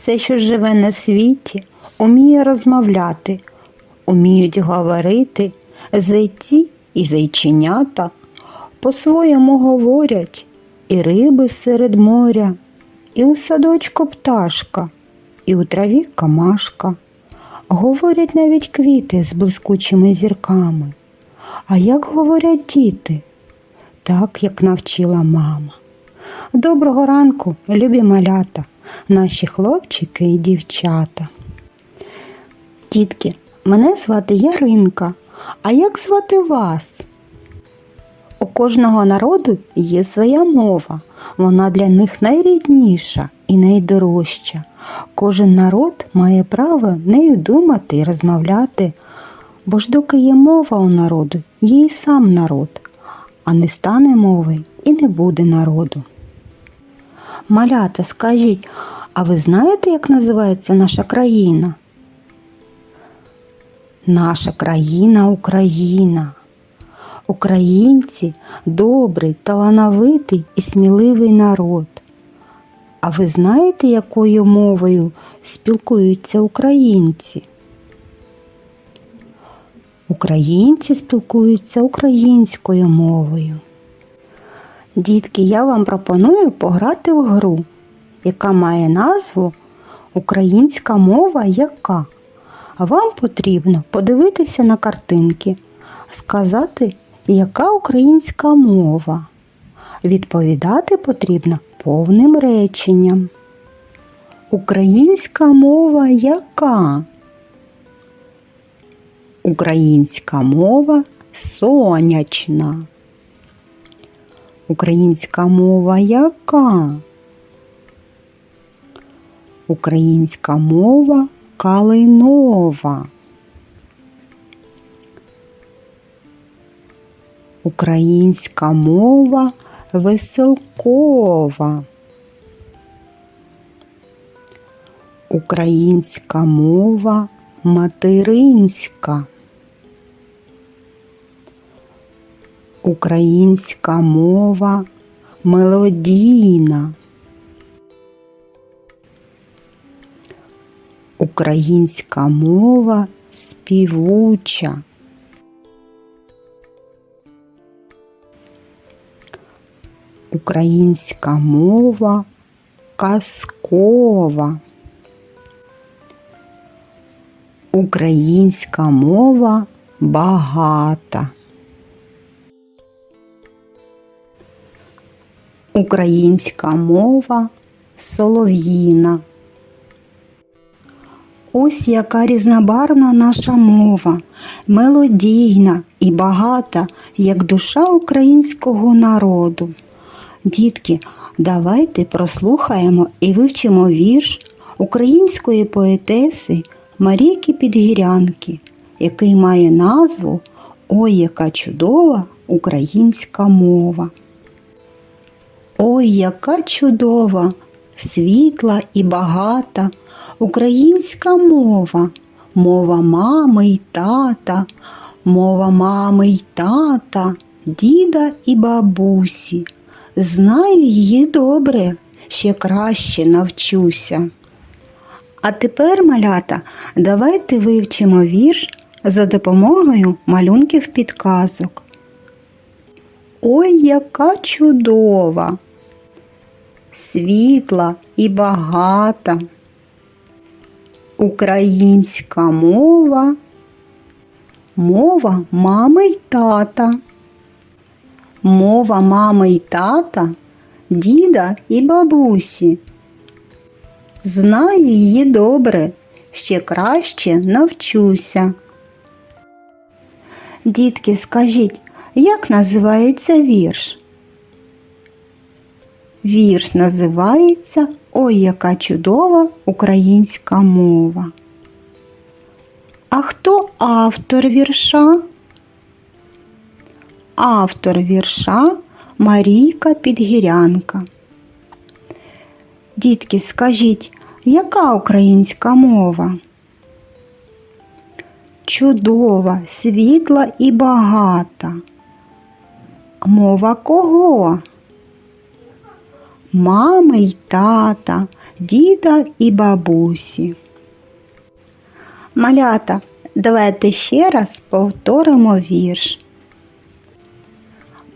Все, що живе на світі, уміє розмовляти, уміють говорити зайці і зайченята, по-своєму говорять і риби серед моря, і у садочку пташка, і у траві камашка. Говорять навіть квіти з блискучими зірками. А як говорять діти? Так, як навчила мама. Доброго ранку, любі малята, наші хлопчики і дівчата. Дітки, мене звати Яринка. А як звати вас? У кожного народу є своя мова. Вона для них найрідніша і найдорожча. Кожен народ має право нею думати і розмовляти. Бо ж доки є мова у народу, є і сам народ, а не стане мови і не буде народу. Малята, скажіть, а ви знаєте, як називається наша країна? Наша країна Україна. Українці добрий, талановитий і сміливий народ. А ви знаєте, якою мовою спілкуються українці? Українці спілкуються українською мовою. Дітки, я вам пропоную пограти в гру, яка має назву Українська мова яка. Вам потрібно подивитися на картинки, сказати, яка українська мова. Відповідати потрібно повним реченням. Українська мова яка? Українська мова сонячна. Українська мова яка? Українська мова калинова. Українська мова веселкова. Українська мова материнська. Українська мова мелодійна. Українська мова співуча. Українська мова казкова. Українська мова багата. Українська мова солов'їна. Ось яка різнобарна наша мова, мелодійна і багата, як душа українського народу. Дітки, давайте прослухаємо і вивчимо вірш української поетеси Марійки Підгірянки, який має назву Ой, яка чудова українська мова. Ой, яка чудова, світла і багата українська мова, мова мами й тата, мова мами й тата, діда і бабусі. Знаю її добре, ще краще навчуся. А тепер, малята, давайте вивчимо вірш за допомогою малюнків підказок. Ой, яка чудова, світла і багата. Українська мова, мова мами й тата, мова мами й тата, діда і бабусі. Знаю її добре, ще краще навчуся. Дітки, скажіть, як називається вірш? Вірш називається Ой, яка чудова українська мова. А хто автор вірша? Автор вірша Марійка Підгірянка. Дітки, скажіть, яка українська мова? Чудова, світла і багата. Мова кого? Мами й тата, діда і бабусі. Малята, давайте ще раз повторимо вірш.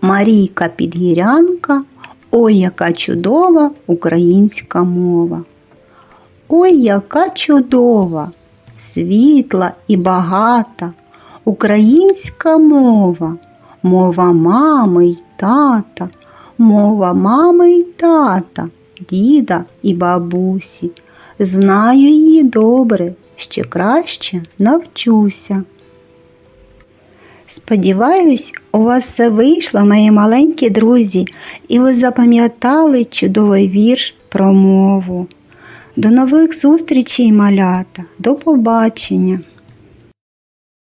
Марійка Підгірянка, ой, яка чудова українська мова. Ой, яка чудова, світла і багата українська мова, мова мами й тата, мова мами й тата, діда і бабусі. Знаю її добре, ще краще навчуся. Сподіваюсь, у вас все вийшло, мої маленькі друзі, і ви запам'ятали чудовий вірш про мову. До нових зустрічей, малята, до побачення!